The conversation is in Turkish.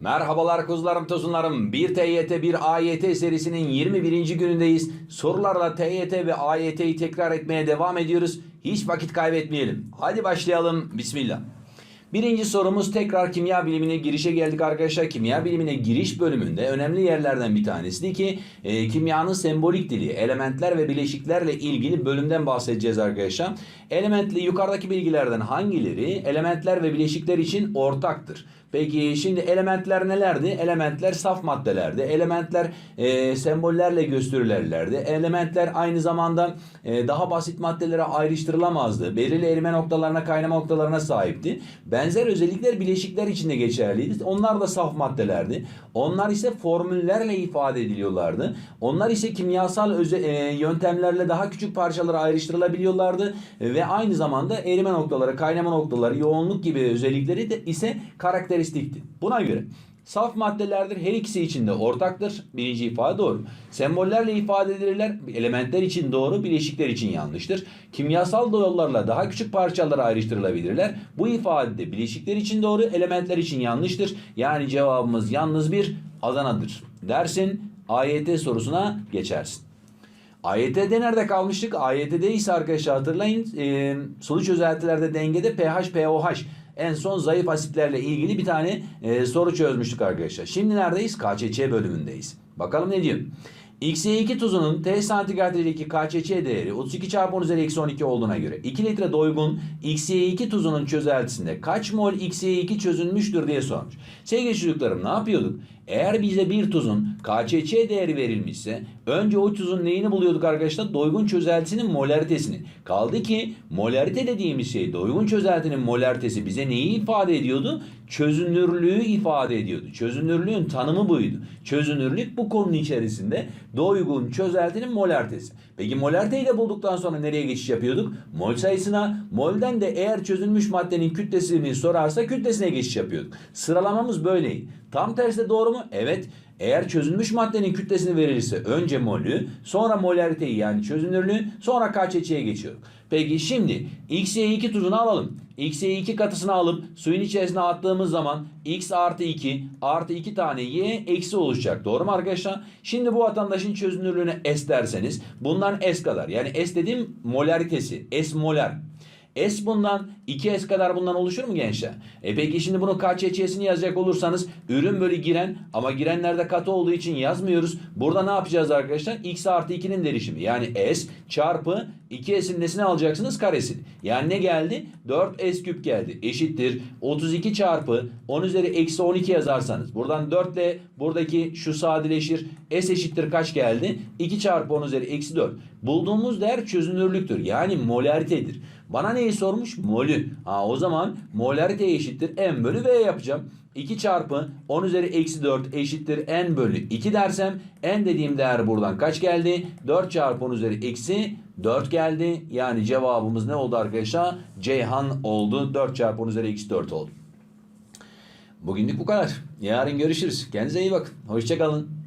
Merhabalar kuzularım tozunlarım. Bir TYT bir AYT serisinin 21. günündeyiz. Sorularla TYT ve AYT'yi tekrar etmeye devam ediyoruz. Hiç vakit kaybetmeyelim. Hadi başlayalım. Bismillah. Birinci sorumuz tekrar kimya bilimine girişe geldik arkadaşlar. Kimya bilimine giriş bölümünde önemli yerlerden bir tanesi ki e, kimyanın sembolik dili, elementler ve bileşiklerle ilgili bölümden bahsedeceğiz arkadaşlar. Elementli yukarıdaki bilgilerden hangileri elementler ve bileşikler için ortaktır? Peki şimdi elementler nelerdi? Elementler saf maddelerdi. Elementler e, sembollerle gösterilirlerdi. Elementler aynı zamanda e, daha basit maddelere ayrıştırılamazdı. Belirli erime noktalarına, kaynama noktalarına sahipti. Benzer özellikler bileşikler için de geçerliydi. Onlar da saf maddelerdi. Onlar ise formüllerle ifade ediliyorlardı. Onlar ise kimyasal öze, e, yöntemlerle daha küçük parçalara ayrıştırılabiliyorlardı. Ve aynı zamanda erime noktaları, kaynama noktaları, yoğunluk gibi özellikleri de ise karakteristikti. Buna göre Saf maddelerdir. Her ikisi için de ortaktır. Birinci ifade doğru. Sembollerle ifade edilirler. Elementler için doğru, bileşikler için yanlıştır. Kimyasal yollarla daha küçük parçalara ayrıştırılabilirler. Bu ifade de bileşikler için doğru, elementler için yanlıştır. Yani cevabımız yalnız bir Adana'dır. Dersin AYT sorusuna geçersin. AYT'de nerede kalmıştık? AYT'de ise arkadaşlar hatırlayın e, sulu çözeltilerde dengede pH, pOH en son zayıf asitlerle ilgili bir tane e, soru çözmüştük arkadaşlar. Şimdi neredeyiz? KÇÇ bölümündeyiz. Bakalım ne diyor? XY2 tuzunun T santigratredeki KÇÇ değeri 32 çarpı 10 üzeri eksi 12 olduğuna göre 2 litre doygun XY2 tuzunun çözeltisinde kaç mol XY2 çözülmüştür diye sormuş. Sevgili çocuklarım ne yapıyorduk? Eğer bize bir tuzun KÇÇ değeri verilmişse önce o tuzun neyini buluyorduk arkadaşlar? Doygun çözeltisinin molaritesini. Kaldı ki molarite dediğimiz şey doygun çözeltinin molaritesi bize neyi ifade ediyordu? Çözünürlüğü ifade ediyordu. Çözünürlüğün tanımı buydu. Çözünürlük bu konunun içerisinde doygun çözeltinin molaritesi. Peki molariteyi de bulduktan sonra nereye geçiş yapıyorduk? Mol sayısına, molden de eğer çözülmüş maddenin kütlesini sorarsa kütlesine geçiş yapıyorduk. Sıralamamız böyleydi. Tam tersi de doğru mu? Evet. Eğer çözülmüş maddenin kütlesini verilirse önce molü, sonra molariteyi yani çözünürlüğü, sonra KÇÇ'ye geçiyoruz. Peki şimdi XY2 tuzunu alalım. XY2 katısını alıp suyun içerisine attığımız zaman X artı 2 artı 2 tane Y eksi oluşacak. Doğru mu arkadaşlar? Şimdi bu vatandaşın çözünürlüğüne S derseniz bundan S kadar. Yani S dediğim molaritesi. S molar. S bundan 2S kadar bundan oluşur mu gençler? E peki şimdi bunu KÇÇ'sini yazacak olursanız ürün bölü giren ama girenlerde katı olduğu için yazmıyoruz. Burada ne yapacağız arkadaşlar? X artı 2'nin derişimi yani S çarpı 2S'in nesini alacaksınız? Karesini. Yani ne geldi? 4S küp geldi. Eşittir 32 çarpı 10 üzeri eksi 12 yazarsanız. Buradan 4 ile buradaki şu sadeleşir. S eşittir kaç geldi? 2 çarpı 10 üzeri eksi 4. Bulduğumuz değer çözünürlüktür. Yani molaritedir. Bana neyi sormuş? Molü. Ha, o zaman molarite eşittir n bölü v yapacağım. 2 çarpı 10 üzeri eksi 4 eşittir n bölü 2 dersem n dediğim değer buradan kaç geldi? 4 çarpı 10 üzeri eksi 4 geldi. Yani cevabımız ne oldu arkadaşlar? Ceyhan oldu. 4 çarpı 10 üzeri eksi 4 oldu. Bugünlük bu kadar. Yarın görüşürüz. Kendinize iyi bakın. Hoşçakalın.